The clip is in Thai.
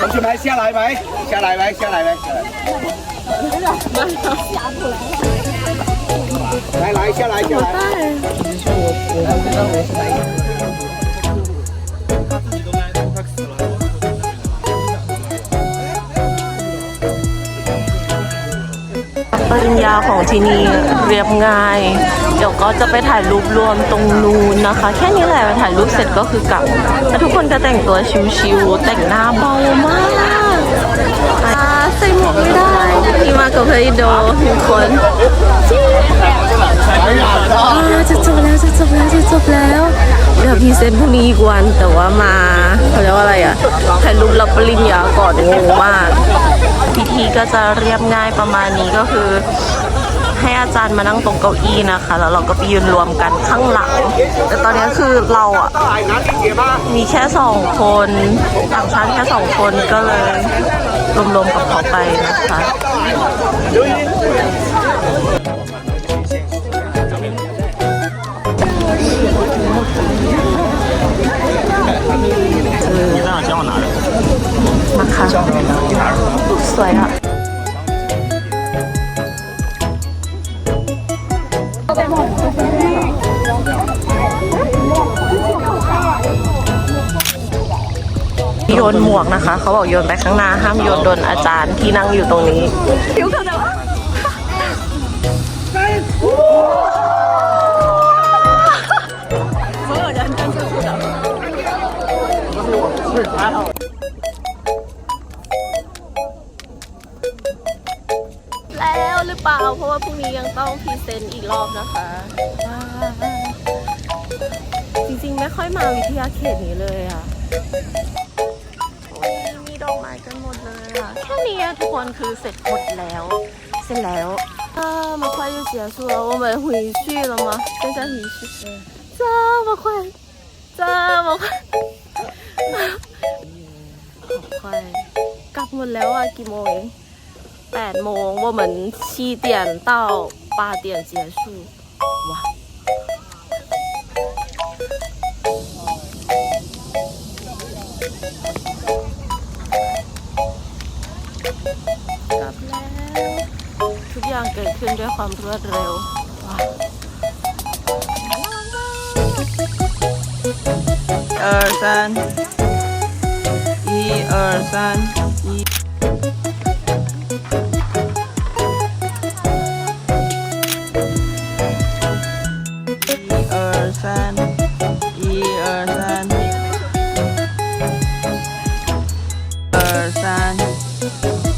同学们下来没？下来没？下来没？ 来来下来下来。 ปริญญาของที่นี่เรียบง่าย เดี๋ยวก็จะไปถ่ายรูปรวมตรงนู้นนะคะ แค่นี้แหละไปถ่ายรูปเสร็จก็คือกลับแล้วทุกคนจะแต่งตัวชิวๆแต่งหน้าเบามากอ่าใส่หมวกไม่ได้ โทเพลิโดหนึ่งคนจะจบแล้วจะจบแล้วจะจบแล้วเดี๋ยวพีเซนพรุ่งนี้อีกวันแต่ว่ามาเขาเรียกว่าอะไรอะถ่ายรูปรับปริญญาก่อนงงมาก พิธีก็จะเรียบง่ายประมาณนี้ก็คือ ให้อาจารย์มานั่งตรงเก้าอี้นะคะ แล้วเราก็ไปยืนรวมกันข้างหลัง แต่ตอนนี้คือเราอะมีแค่สองคนต่างชั้นแค่สองคนก็เลย รวมๆกับเขาไปนะคะนะคะสวยอะ好。 นหมวกนะคะ เขาบอกโยนไปข้างหน้าห้ามโยนโดนอาจารย์ที่นั่งอยู่ตรงนี้ผิวกันแล้วแล้วหรือเปล่า เพราะว่าพรุ่งนี้ยังต้องพรีเซนต์อีกรอบนะคะ จริงๆ ไม่ค่อยมาวิทยาเขตนี้เลยอะ มีดอกไม้กันหมดเลยอ่ะ แค่นี้อะทุกคนคือเสร็จหมดแล้ว เสร็จแล้ว啊，么快就结束了，我们回去了吗？现在回去，这么快，这么快，好快，กลับหมดแล้วอ่ะกี่โมงเองแปดโมง我们七点到八点结束哇 อย่างเกิดขึ้นด้วยความรวดเร็วเออซันอีเออซันอีเออซันอีเออซันเออซัน